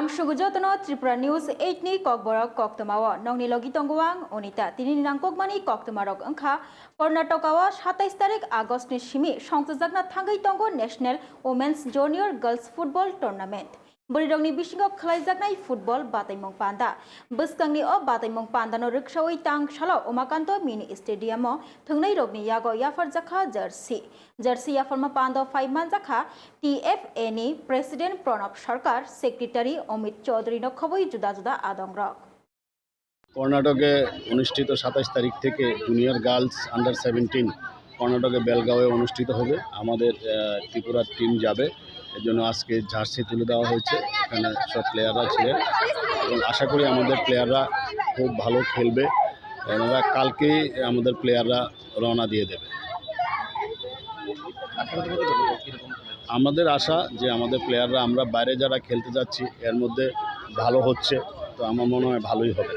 Lam sugujotno Tripura News 8 ni kokborok koktamawa nongni logi tongwang onita tini nangkokmani koktamarok angkha Karnatakawa 27 তারিখ আগস্টনি simi সংযোজকনা থাঙ্গাই তঙ্গ national women's junior girls football tournament বরিরংনি বিসিঙ্গ khalaijak football বাতাইমং পান্ডা বসকাংনি অ বাতাইমং পান্ডানো রিক্সাওই তাং সালো ওমাকান্ত মিনি স্টেডিয়ামো থংনাই রগনি ইয়াগো ইয়াফার জাখা জার্সি জার্সি ইয়াফারমা পান্ডা ফাইমান জাখা TFA ni president Pranab Sarkar secretary Amit Chowdhury নখবই জুদা জুদা আদংরক কর্ণাটকে অনুষ্ঠিত সাতাশ তারিখ থেকে জুনিয়র গার্লস আন্ডার সেভেন্টিন কর্ণাটকে বেলগাঁওয়ে অনুষ্ঠিত হবে আমাদের ত্রিপুরার টিম যাবে এর জন্য আজকে জার্সি তুলে দেওয়া হয়েছে। এখানে সব প্লেয়াররা ছিলেন। এবং আশা করি আমাদের প্লেয়াররা খুব ভালো খেলবে। ওনারা কালকেই আমাদের প্লেয়াররা রওনা দিয়ে দেবে। আমাদের আশা যে আমাদের প্লেয়াররা আমরা বাইরে যারা খেলতে যাচ্ছি, এর মধ্যে ভালো হচ্ছে। তো আমার মনে হয় ভালোই হবে।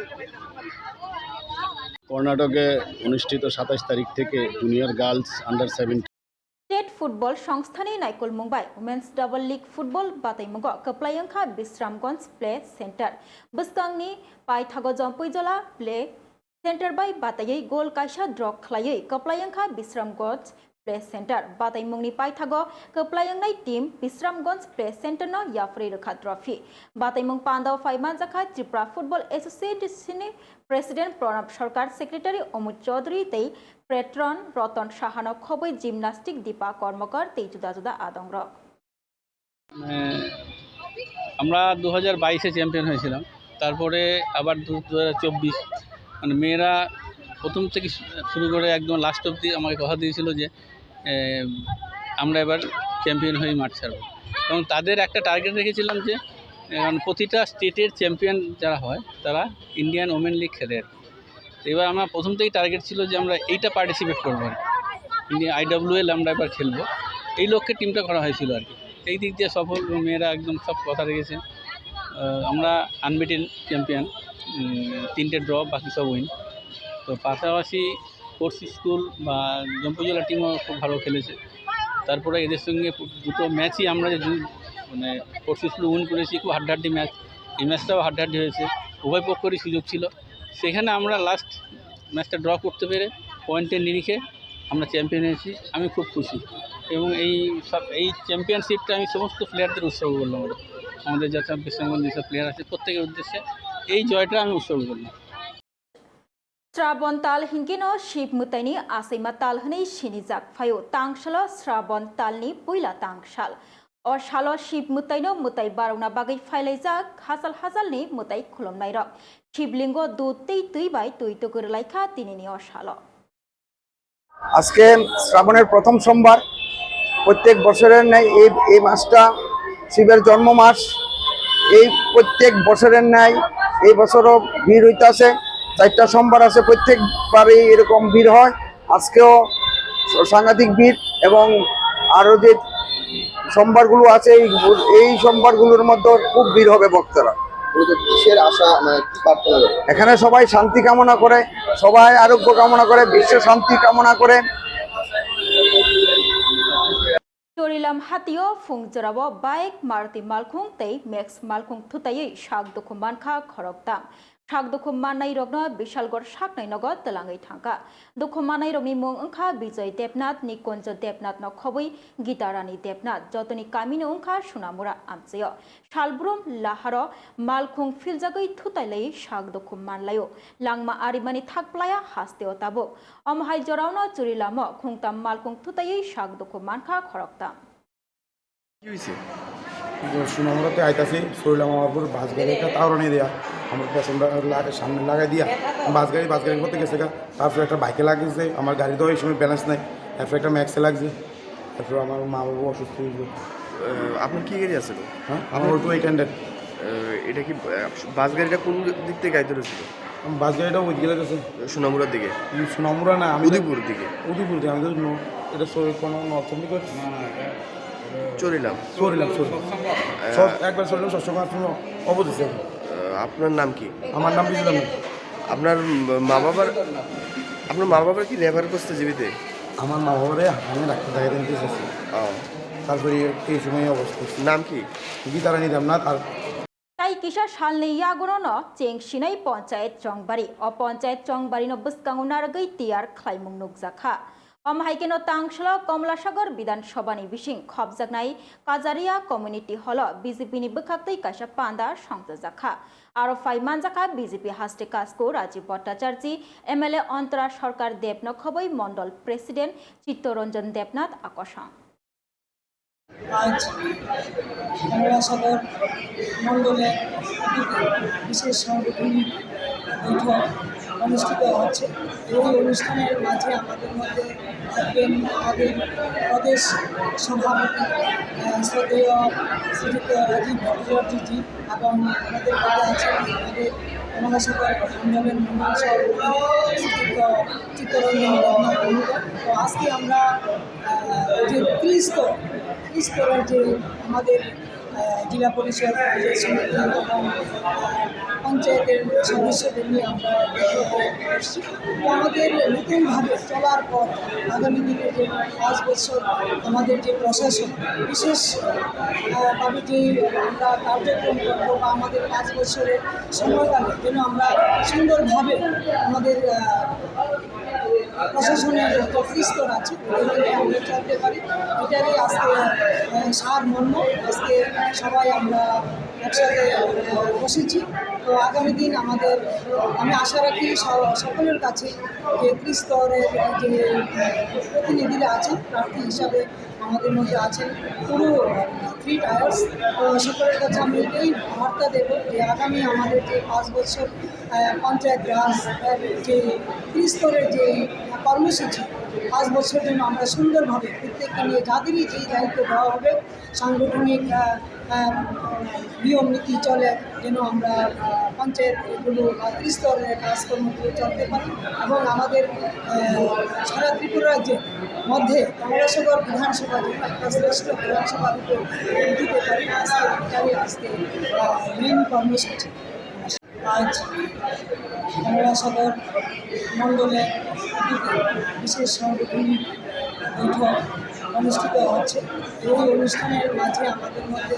কর্ণাটকে অনুষ্ঠিত সাতাশ তারিখ থেকে junior girls under seventeen football संस्थानी नाइकुल Mumbai women's double league football बातैमुग कप्लायंखा विश्रामगंज प्ले सेंटर बुस्कांगनि पाइथागो जम्पुइजला प्ले सेंटर बाय बातैयै गोल कायसा ड्र खालायै कप्लायंखा विश्रामगंज প্লেস সেন্টার বাতাইমুংনি পাইথাগ কপ্লায়ংনাই টিম বিশ্রামগঞ্জ প্লেস সেন্টার ন ইয়াফরি রেখা ট্রফি বাতাইমুং পান্দাও ফাইমান জাখা ত্রিপুরা ফুটবল এসোসিয়েশনে প্রেসিডেন্ট প্রণব সরকার সেক্রেটারি অমিত চৌধুরী তেই প্রেট্রন রতন সাহান খবই জিমনাস্টিক দীপা কর্মকর তেই জুদা জুদা আদংর আমরা দু হাজার বাইশে চ্যাম্পিয়ন হয়েছিলাম তারপরে আবার দু হাজার চব্বিশ মানে মেয়েরা প্রথম থেকে শুরু করে একদম লাস্ট অব্দি আমাকে কথা দিয়েছিল যে আমরা এবার চ্যাম্পিয়ন হয়ে মাঠ ছাড়ব। এবং তাদের একটা টার্গেট রেখেছিলাম যে মানে প্রতিটা স্টেটের চ্যাম্পিয়ন যারা হয়, তারা ইন্ডিয়ান ওমেন লিগ খেলে। এবার আমরা প্রথম থেকেই টার্গেট ছিল যে, আমরা এইটা পার্টিসিপেট করব ইন্ডিয়া আইডাব্লিউএল আমরা এবার খেলব। এই লক্ষ্যে টিমটা করা হয়েছিল আর কি। এই দিক দিয়ে সফল মেয়েরা একদম সব কথা রেখেছে। আমরা আনবিটেন চ্যাম্পিয়ন তিনটে ড্র বাকি সব উইন তো পাশাপাশি কোর্স স্কুল বা জম্পুজলা টিমও খুব ভালো খেলেছে। তারপরে এদের সঙ্গে দুটো ম্যাচই আমরা যে মানে কোর্স স্কুল উইন করেছি, খুব হাড্ডাহাড্ডি ম্যাচ এই ম্যাচটাও হাড্ডাহাড্ডি হয়েছে। উভয় পক্ষেরই সুযোগ ছিল। সেখানে আমরা লাস্ট ম্যাচটা ড্র করতে পেরে পয়েন্টের নিরিখে আমরা চ্যাম্পিয়ন হয়েছি। আমি খুব খুশি। এবং এই সব, এই চ্যাম্পিয়নশিপটা আমি সমস্ত প্লেয়ারদের উৎসর্গ করলাম। আমাদের যাতে বিশ্রামগঞ্জ যেসব প্লেয়ার আছে, প্রত্যেকের উদ্দেশ্যে এই জয়টা আমি উৎসর্গ করলাম। শ্রাবণ তাল হিংকিনো শিব মুতাইনি আসাইমা তাল হनै সিনিজাক ফায়ো তাংশাল শ্রাবণ তালনি পুইলা তাংশাল অ শাল শিব মুতাইনো মুতাই বারৌনা বাগै ফাইলাইজাক হাজাল হাজালনি মুতাই খুলমনাই রক শিবলিঙ্গ দু তৈ তুই বাই তুই তো লাইখা তিনিনি অশাল আজকে শ্রাবণের প্রথম সোমবার, প্রত্যেক বছরের ন্যায় এই এই মাসটা শিবের জন্ম মাস এই প্রত্যেক বছরের ন্যায় এই বছরও ভিড় হইতাছে। চারটা সোমবার আছে প্রত্যেকবারই এরকম ভিড় হয়। আজকেও সাংঘাতিক ভিড় এবং আরও যে সোমবারগুলো আছে এই এই সোমবারগুলোর মধ্যে খুব ভিড় হবে ভক্তরা। আশা মানে এখানে সবাই শান্তি কামনা করে সবাই আরোগ্য কামনা করে বিশ্ব শান্তি কামনা করে। Torilam hatio phung jarabo bike marti malkhung tei max malkhung thutai shak dukhu mankha khorok shak dukhu manai rogno bishalgor shaknai nogo telangai thangka dukhu manai rogni mung angkha bijoy debnath nikonjo debnath no khobui gitarani debnath jotoni kamino angkha sunamura amchayo shalbrum laharo malkhung filjagoi thutailai shak dukhu manlayo langma arimani thakplaya hasteo tabuk অমহাই জরাউনো চুরিলাম খুংতাম মালকুং থুতাই শাক দুঃখ মানখা খরকতাম কি হয়েছে সুনামরাতে আইতাছি শরীলাম আমার উপর বাস গাড়ি একটা তাওরানি দেয়া। আমার পেছনটা লাগে সামনে লাগাই দিয়া বাস গাড়ি বাস গাড়ি করতে গেছে গা। তারপর একটা বাইকে লাগিয়েছে আমার গাড়ি তো এই সময় ব্যালেন্স নাই। তারপর একটা ম্যাক্সে লাগছে। তারপর আমার মা বাবু অসুস্থ হয়েছে আপনার কি গাড়ি আছে? হ্যাঁ আমার অটো এইট হান্ড্রেড এটা কি বাস গাড়িটা কোন দিক থেকে গাইতে রয়েছিল বাস গাড়িটা ওই গেলে গেছে সোনামুড়ার দিকে? সুনামুরা না আমি উদয়পুর দিকে। উদয়পুর দিয়ে আমি তো ন- এটা কোনো নর্থ চন্ডীগড় চলিলাম। সরিলাম সরি সব একবার সবসময় অবধি আপনার নাম কি? আমার নাম বুঝলাম না আপনার মা বাবার আপনার মা বাবার কি লেবার করতে জীবিতে? আমার মা বাবারে আমি ডাক্তার দেখাতে নিতে এসেছি। তারপরে এই সময় অবস্থা নাম কি? গীতারা নিতাম না তার Pai kisah salni yagono ceng sinai panchayat chongbari o panchayat chongbari no buskangu nargai tiar khlaimung nukjakha অমহাইকেন তাংশল, কমলাসাগর বিধানসভানি বিশিং খবজাকনাই কাজারিয়া কমিউনিটি হল বিজেপিনি বখাক্তৈ কাইসা পান্দা সংযোজাখা আরও ফাই মানজাখা বিজেপি হাস্তে কাসকো, রাজীব ভট্টাচার্য, এমএলএ অন্তরা সরকার দেবনক হবই মন্ডল প্রেসিডেন্ট চিত্তরঞ্জন দেবনাথ আকর্ষণ। আজ কমলাসাগর মণ্ডলে বিশেষ সাংগঠনিক বৈঠক অনুষ্ঠিত হচ্ছে। এই অনুষ্ঠানের মাঝে আমাদের মধ্যে থাকবেন আমাদের প্রদেশ সভাপতি শ্রদ্ধেয় রাজীব ভট্টাচার্যজি এবং আমাদের মধ্যে আছেন আমাদের কমলাসাগর মণ্ডলের মণ্ডল সভাপতি শ্রীযুক্ত চিত্তরঞ্জন প্রমুখ। তো আজকে আমরা যে ত্রিস্তর স্তরের যে আমাদের জেলা পরিষদ এবং পঞ্চায়েতের সদস্যদের নিয়ে আমরা এসেছি। আমাদের নতুনভাবে চলার পর আগামী দিনে যে পাঁচ বছর আমাদের যে প্রশাসন বিশেষভাবে যে আমরা কার্যক্রম করব বা আমাদের পাঁচ বছরের সময়কালে যেন আমরা সুন্দরভাবে আমাদের প্রশাসনের যত স্তর আছে আমরা আজকে সার মর্ম। আজকে সবাই আমরা একসাথে বসেছি। তো আগামী দিন আমাদের, আমি আশা রাখি সকলের কাছে যে ত্রিস্তরের যে প্রতিনিধিরা আছেন, প্রার্থী হিসাবে আমাদের মধ্যে আছেন পুরো থ্রি টায়ার্স তো সকলের কাছে আমি এই বার্তা দেব যে আগামী আমাদের যে পাঁচ বছর পঞ্চায়েত রাজ যে ত্রিস্তরের যে কর্মসূচি পাঁচ বছর জন্য আমরা সুন্দরভাবে প্রত্যেককে নিয়ে যাদেরই যেই দায়িত্ব দেওয়া হবে সাংগঠনিক নিয়ম নীতি চলে যেন আমরা আহ, পঞ্চায়েত এগুলো বা ত্রিস্তরের কাজকর্মগুলো চলতে পারি এবং আমাদের সারা ত্রিপুরা রাজ্যের মধ্যে কমলাসাগর বিধানসভা যে একটা শ্রেষ্ঠ বিধানসভা রূপে দিতে পারি আজকে আজকে মেন কর্মসূচি। আজ কমলাসাগর মণ্ডলে বিশেষ সাংগঠনিক বৈঠক অনুষ্ঠিত হচ্ছে এই অনুষ্ঠানের মাঝে আমাদের মধ্যে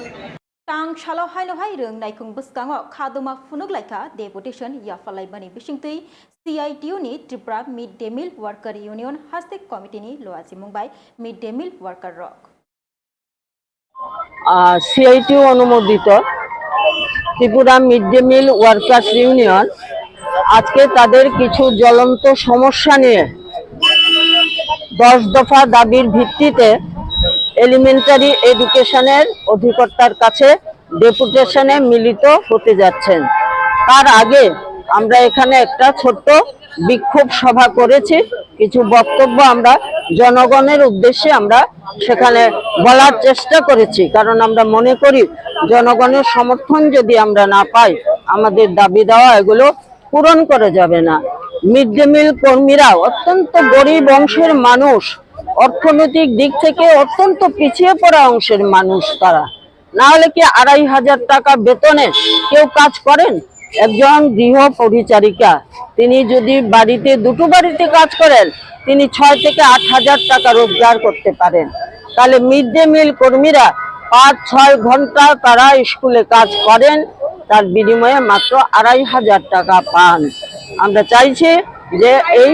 Tang shalo hai no hai rung nai kung buskango khaduma funuk laika deputation yafalai bani bisingtui CITU ni Tripura Mid Day Meal Worker Union hastek committee ni loazi mumbai Mid Day Meal Worker rock CITU অনুমোদিত Tripura mid day meal workers union আজকে তাদের কিছু জ্বলন্ত সমস্যা নিয়ে দশ দফা দাবির ভিত্তিতে এলিমেন্টারি এডুকেশনের অধিকর্তার কাছে ডেপুটেশনে মিলিত হতে যাচ্ছেন। তার আগে আমরা এখানে একটা ছোট্ট বিক্ষোভ সভা করেছি। কিছু বক্তব্য আমরা জনগণের উদ্দেশ্যে আমরা সেখানে বলার চেষ্টা করেছি। কারণ আমরা মনে করি, জনগণের সমর্থন যদি আমরা না পাই, আমাদের দাবি দেওয়া এগুলো পূরণ করা যাবে না। মিড ডে মিল কর্মীরা অত্যন্ত গরিব অংশের মানুষ, অর্থনৈতিক দিক থেকে অত্যন্ত পিছিয়ে পড়া অংশের মানুষ তারা। না হলে কি আড়াই হাজার টাকা বেতনে কেউ কাজ করেন? একজন গৃহ পরিচারিকা, তিনি যদি বাড়িতে, দুটো বাড়িতে কাজ করেন, তিনি ছয় থেকে আট হাজার টাকা রোজগার করতে পারেন। তাহলে মিড ডে মিল কর্মীরা পাঁচ, ছয় ঘণ্টা তারা স্কুলে কাজ করেন তার বিনিময়ে মাত্র আড়াই হাজার টাকা পান। আমরা চাইছি যে এই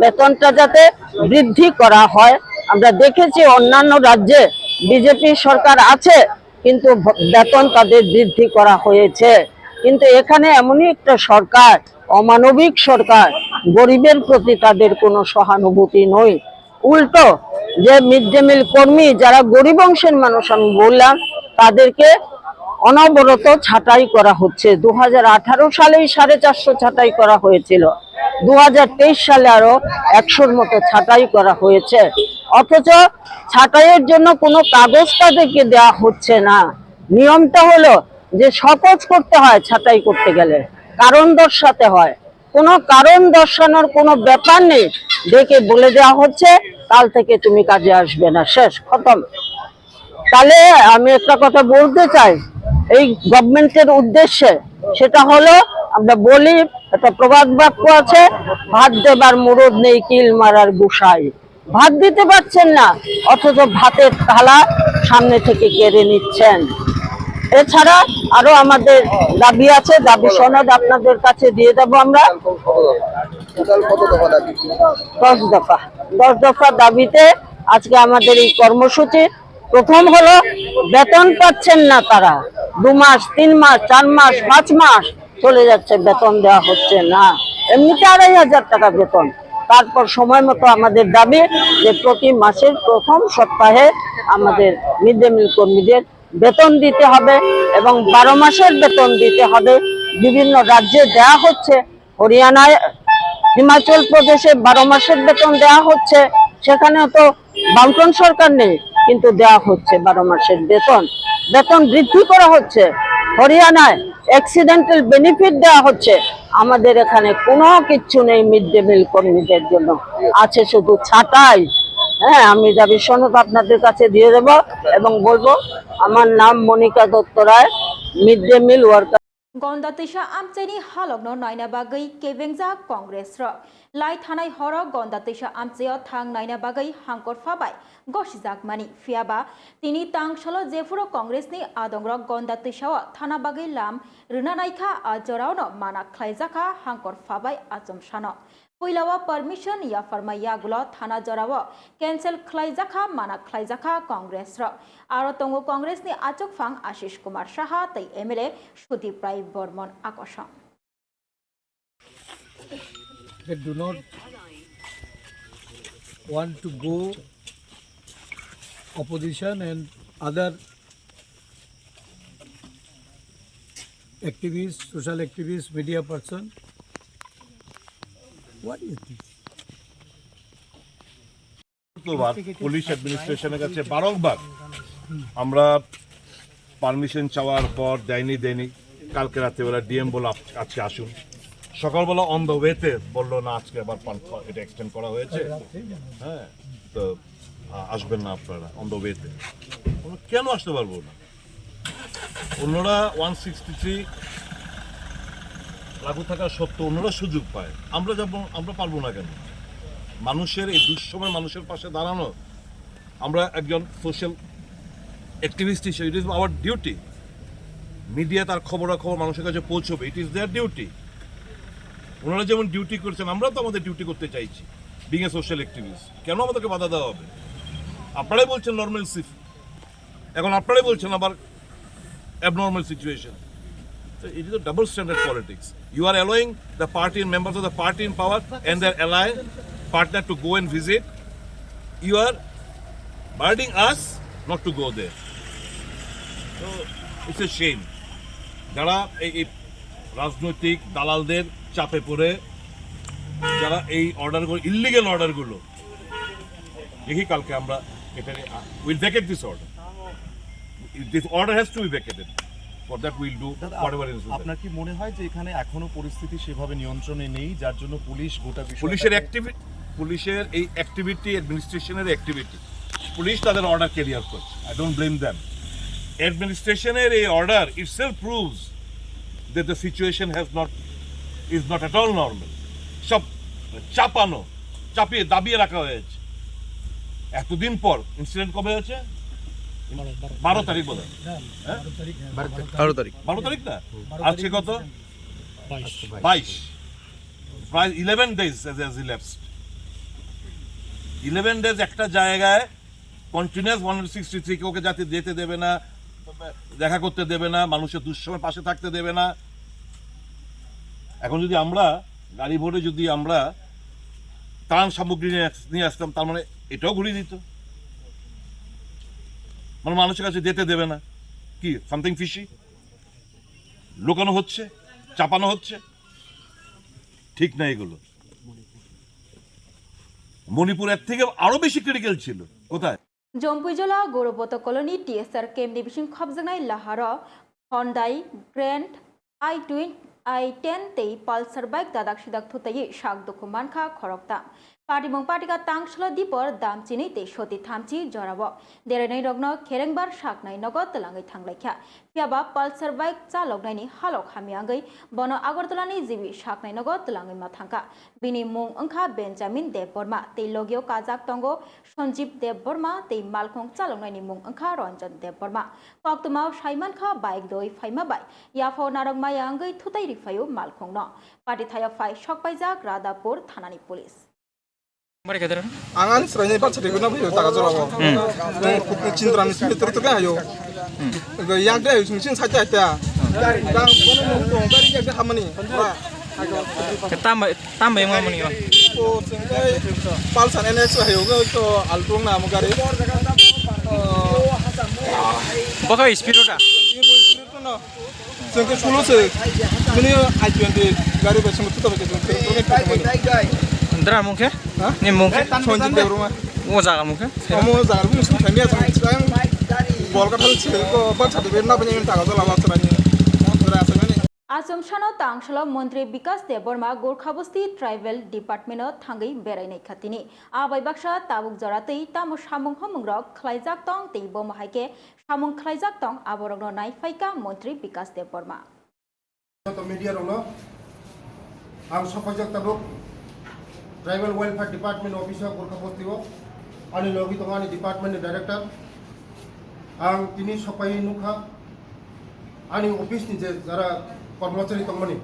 বেতনটা যাতে বৃদ্ধি করা হয়। আমরা দেখেছি অন্যান্য রাজ্যে বিজেপি সরকার আছে, কিন্তু বেতন তাদের বৃদ্ধি করা হয়েছে। কিন্তু এখানে এমনই একটা সরকার, অমানবিক সরকার, গরিবের প্রতি তাদের কোনো সহানুভূতি নই উল্টো, যে মিড ডে মিল কর্মী, যারা গরিব অংশের মানুষ, আমি বললাম, তাদেরকে অনবরত ছাঁটাই করা হচ্ছে। দু সালেই সাড়ে চারশো ছাঁটাই করা হয়েছিল। দু সালে আরও একশোর মতো ছাঁটাই করা হয়েছে। অথচ ছাঁটাইয়ের জন্য কোনো কাগজ তাদেরকে দেওয়া হচ্ছে না। নিয়মটা হলো যে শপথ করতে হয় ছাঁটাই করতে গেলে, কারণ দর্শাতে হয়। কোনো কারণ দর্শানোর কোনো ব্যাপার নেই। ডেকে বলে দেওয়া হচ্ছে, কাল থেকে তুমি কাজে আসবে না। শেষ, খতম। তাহলে আমি একটা কথা বলতে চাই। এই গভর্নমেন্টের উদ্দেশ্যে সেটা হলো, আমরা বলি, একটা প্রবাদ বাক্য আছে, ভাত দেবার মুরদ নেই কিল মারার গুসাই। ভাত দিতে পারছেন না, অথচ ভাতের থালা সামনে থেকে কেড়ে নিচ্ছেন। এছাড়া আরও আমাদের দাবি আছে, দাবি সনদ আপনাদের কাছে দিয়ে দেব আমরা। দশ দফা। দশ দফা দাবিতে আজকে আমাদের এই কর্মসূচি প্রথম হলো বেতন পাচ্ছেন না তারা। দু মাস, তিন মাস, চার মাস, পাঁচ মাস চলে যাচ্ছে, বেতন দেওয়া হচ্ছে না। এমনিতে আড়াই হাজার টাকা বেতন। তারপর সময় মতো আমাদের দাবি যে প্রতি মাসের প্রথম সপ্তাহে আমাদের মিড ডে মিল কর্মীদের বেতন দিতে হবে এবং বারো মাসের বেতন দিতে হবে। বিভিন্ন রাজ্যে দেওয়া হচ্ছে, হরিয়ানায়, হিমাচল প্রদেশে বারো মাসের বেতন দেওয়া হচ্ছে। সেখানে তো বামটন সরকার নেই। কিন্তু দেওয়া হচ্ছে বারো মাসের বেতন। বেতন বৃদ্ধি করা হচ্ছে। হরিয়ানায় অ্যাক্সিডেন্টাল বেনিফিট দেওয়া হচ্ছে। আমাদের এখানে কোনো কিচ্ছু নেই মিড ডে মিল কর্মীদের জন্য। আছে শুধু ছাটাই। হ্যাঁ আমি যা সনদ আপনাদের কাছে দিয়ে দেব এবং বলব, আমার নাম Monika Dutta Roy mid day meal worker গন্দাতেশা আমচানি হালগ্ন নয়নাবাগৈ, কেবেংজা কংগ্রেস লাই থানায় হর গন্দা তৈসা আমচেয় থাং নাইনা বাগাই হাঙ্কর ফাবাই গসি জাকমানি ফিয়াবা তিনি তাং সল জেফুর কংগ্রেস নি আদংর গন্দা তৈসাও থানা বাগাই লাম রুনা রিনানাইখা আজরাওন মানা খ্লাইজাখা হাঙ্কর ফাবাই আচম সানো পইলাওয়া পারমিশন ইয়া ফরমাইয়াগুল থানা জরাও ক্যান্সেল খ্লাইজাখা মানা খ্লাইজাখা কংগ্রেস র আর তঙ্গ কংগ্রেসনি আচক ফাং আশিস কুমার সাহা তাই এমএলএ সুদীপ রায় বর্মন আকর্ষণ they do not want to go opposition and other activists, social activists, media person. What is this? Police অ্যাডমিনিস্ট্রেশনের কাছে বারংবার আমরা পারমিশন চাওয়ার পর দেয়নি দেয়নি কালকে রাত্রেবেলা ডিএম বলে আজকে আসুন সকালবেলা অন দ্য ওয়েতে বলল, না, আজকে আবার এটা এক্সটেন্ড করা হয়েছে। হ্যাঁ তো আসবেন না আপনারা অন দ্য ওয়েতে কেন আসতে পারব না? অন্যরা ওয়ান সিক্সটি থ্রি লাগু থাকা সত্ত্বেও অন্যরা সুযোগ পায়। আমরা যাব, আমরা পারব না কেন? মানুষের এই দুঃসময় মানুষের পাশে দাঁড়ানো, আমরা একজন সোশ্যাল অ্যাক্টিভিস্ট হিসেবে it is our duty media তার খবরাখবর মানুষের কাছে পৌঁছবে ইট ইজ দেয়ার ডিউটি ওনারা যেমন ডিউটি করছেন, আমরাও তো আমাদের ডিউটি করতে চাইছি বিং এ সোশ্যাল অ্যাক্টিভিস্ট কেন আমাদেরকে বাধা দেওয়া হবে? আপনারাই বলছেন নর্মাল সিফ এখন আপনারাই বলছেন আবার abnormal situation it is the double standard politics you are allowing the party in members of the party in power and the ally partner to go and visit you are barring us not to go they তো it's A shame যারা এই রাজনৈতিক দালালদের চাপে পড়ে যারা এই অর্ডারগুলো ইলিগেল অর্ডারগুলো। দেখি কালকে আমরা এটা will vacate this order this order has to be vacated for that will do whatever is আপনার কি মনে হয় যে এখানে এখনও পরিস্থিতি সেভাবে নিয়ন্ত্রণে নেই যার জন্য পুলিশ গোটা বিষয় পুলিশের অ্যাক্টিভিটি পুলিশের এই অ্যাক্টিভিটি অ্যাডমিনিস্ট্রেশনের অ্যাক্টিভিটি পুলিশ তাদের অর্ডার ক্যারিয়ার করছে। আই ডোন্ট ব্লেম দ্যাম অ্যাডমিনিস্ট্রেশনের এই order itself proves that the situation has not is not at all normal সব চাপানো চাপিয়ে দাবিয়ে রাখা হয়েছে। এতদিন পর ইনসিডেন্ট কবে হয়েছে? বারো তারিখ বোধ হয়। বারো তারিখ। বারো তারিখ না? আজকে কত? বাইশ। প্রায় eleven days as elapsed eleven days একটা জায়গায় continuous one sixty three okay যাতে যেতে দেবে না দেখা করতে দেবে না মানুষের দুঃসময় পাশে থাকতে দেবে না। এখন যদি আমরা গাড়ি ভরে যদি আমরা ত্রাণ সামগ্রী নিয়ে আস- নিয়ে আসতাম, তার মানে এটাও ঘুরিয়ে দিত। মানে মানুষের কাছে যেতে দেবে না। কি সামথিং ফিশি লুকানো হচ্ছে, চাপানো হচ্ছে। ঠিক না এগুলো। মণিপুর এর থেকে আরও বেশি ক্রিটিক্যাল ছিল। কোথায়? জম্পুই জেলা গৌরবত কলোনি টিএসআর কেম ডিভিশন খবজানাই লাহার Hyundai grand i twin i ten তেই পালসার বাইক দাদাক সিদাক থুতাই শাক দুখু মানখা খরকতা। પાટી મુંગપાટીકા તાંગશલા દીપર દામચીની તે શોતી થામચી જરાવો દેરેનઈ રગ્ન ખેરેંગબાર શાકનાઈ નગો તલાંગઈ થાંગલાખ્યા પ્યાબા પલ્સર બાઇક ચાલકનાઈની હાલક હામિયાંગઈ બનો આગરતલાની જીવી શાકનાઈ નગો તલાંગઈમાં થાંકા બિની મુંગ અંખા બેન્જામિન દેવબર્મા તે લોગ્યો કાજાક તંગો সঞ্জীব দেববর্মা তেই মালখং চালংনাইনি মুং અંખા રંજન દેવબર્મા પક્તમાવ સાઈમાન ખા બાઇક દોઈ ફાઈમા બાઈ યાફો નારંગમાય આંગઈ થુતાઈ રિફાયો માલખং ન પાટી થાયા ફાઈ શકપાઈજાક Radhapur થાનાની police mereka dari angan seranya pak sedih guna punya tak kasar apa kuku cinta ramis itu terus kan ayo yang dia harus mesin saja ada dan kono mau dari yang dia hamani tambah tambah yang mana nih oh sehingga palsan NS ayo ke itu altung nama kari Bakal ispiru dah. Sehingga sepuluh se, ini ajuan di garis bersama itu tapi kita tidak. Dra mungkin? নিমুখে সঞ্জিত দেব রুমা ও জাগার মুখে। আমো জাগার মুখে সামি আছে। সুতরাং বল কথা হচ্ছে তো বাট সার্টিফিকেট না পেয়ে টাকা তো লাভ আছে বিকাশ দেববর্মা গোর্খাবস্তি ট্রাইবেল ডিপার্টমেন্ট থাঙ্গি বেড়াই খাতিনি। আবাই তাবুক জরাতেই তাম সামুং হমুংরক খ্লাইজাক তং তেই বমহাইকে সামুং খ্লাইজাক তং আবরগ্ন নাইফাইকা মন্ত্রী বিকাশ দেববর্মা। মিডিয়ার হল। আর সফাইজাক তাবুক ট্রাইবাল ওয়েলফেয়ার ডিপার্টমেন্ট অফিসার কর্কপ্রস্তিব আনি লগিত মানে ডিপার্টমেন্টের ডাইরেক্টর আং তিনি সপাহী নুখা আনি অফিসনি যে যারা কর্মচারী তমানি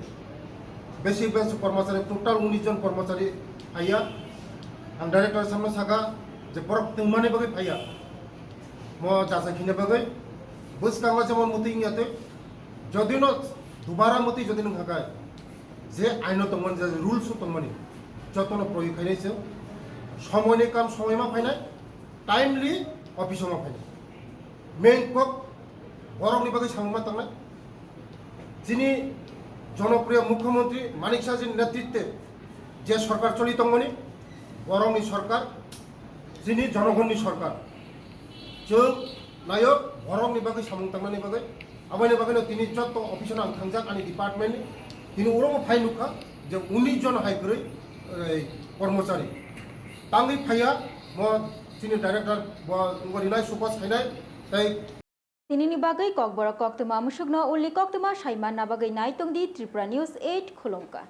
বেশি বেশ কর্মচারী টোটাল উনিশ জন কর্মচারী আইয়া আং ডাইরেক্টর সামনে সাকা যে পরব তিনমানি বগে পাইয়া ম যাচাখিন বগে বুঝ কাঙ্গা যেমন মতি ইয়াতে যদিন দুবারা মতি যদি থাকায় যে আইনত মানে যে রুলসও তমানি যত্ন প্রয়োগ হয়ে রয়েছে। সময়নে কাম সময় মাপ হয় না। টাইমলি অফিস মাপ হয় না। মেইন কক বরফনি বাকি সাংবা তাঙ্গাই যিনি জনপ্রিয় মুখ্যমন্ত্রী মানিক শাহজির নেতৃত্বে যে সরকার চলিতঙ্গনি বরমনি সরকার, যিনি জনগণনি সরকার। যোগ নায়ক বরমনি বাকি সামুং তাঙ্গানি বাকি আমাদের বাকি তিনি যত অফিসে আং থাকজাক আনি ডিপার্টমেন্টনি তিনি ওরম ফাইন নুখা যে উনিশ জন কর্মচারী। তাঙ্গি ফাইয়া ম ডাইরেক্টর বাড়ি সুপার খাইনাই তাই তিনি বাগৈ কক বড় কক্তমা মুসুগন উল্লি কক্তমা সাইমান নাবাগৈ নাইতংদি ত্রিপুরা নিউজ, এইট খুলঙ্কা